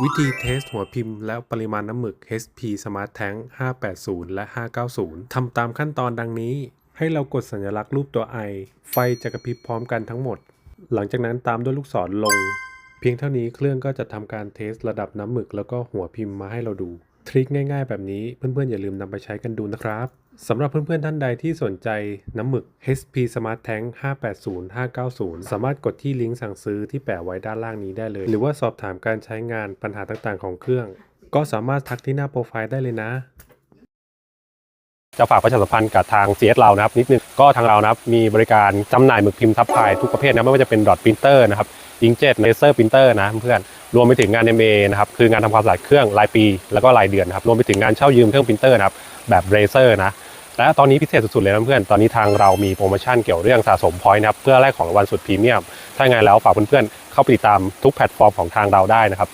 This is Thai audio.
วิธีเทสหัวพิมพ์และปริมาณน้ำหมึก HP Smart Tank 580 และ 590 ทำตามขั้นตอนดังนี้ ให้เรากดสัญลักษณ์รูปตัว I ไฟจะกระพริบพร้อมกันทั้งหมด หลังจากนั้นตามด้วยลูกศรลง เพียงเท่านี้เครื่องก็จะทำการเทสระดับน้ำหมึกแล้วก็หัวพิมพ์มาให้เราดู ทริคง่ายๆ แบบนี้เพื่อนๆอย่าลืมนำไปใช้กันดูนะครับสำหรับเพื่อนๆท่านใดที่สนใจน้ำหมึก HP Smart Tank 580 590 สามารถกดที่ลิงก์สั่งซื้อที่แปะไว้ด้านล่างนี้ได้เลย หรือว่าสอบถามการใช้งานปัญหาต่างๆของเครื่อง ก็สามารถทักที่หน้าโปรไฟล์ได้เลยนะ จะฝากประชาสัมพันธ์กับทาง CS เรานะครับนิดนึงก็ทางเรานะครับมีบริการจำหน่ายหมึกพิมพ์ทับพายทุกประเภทนะไม่ว่าจะเป็นดอทปรินเตอร์นะครับ อิงเจ็ตเลเซอร์พิมพ์เตอร์นะเพื่อนรวมไปถึงงาน MA นะครับคืองานทำความสะอาดเครื่องรายปี แล้วก็รายเดือนนะครับรวมไปถึงงานเช่ายืมเครื่องพิมพ์เตอร์นะครับแบบเรเซอร์นะและตอนนี้พิเศษสุดๆเลยนะเพื่อน ตอนนี้ทางเรามีโปรโมชั่นเกี่ยวเรื่องสะสมพอยต์นะครับเพื่อแลกของรางวัลสุดพรีเมียม ถ้าไงแล้วฝากเพื่อนๆเข้าไปติดตามทุกแพลตฟอร์มของทางเราได้นะครับ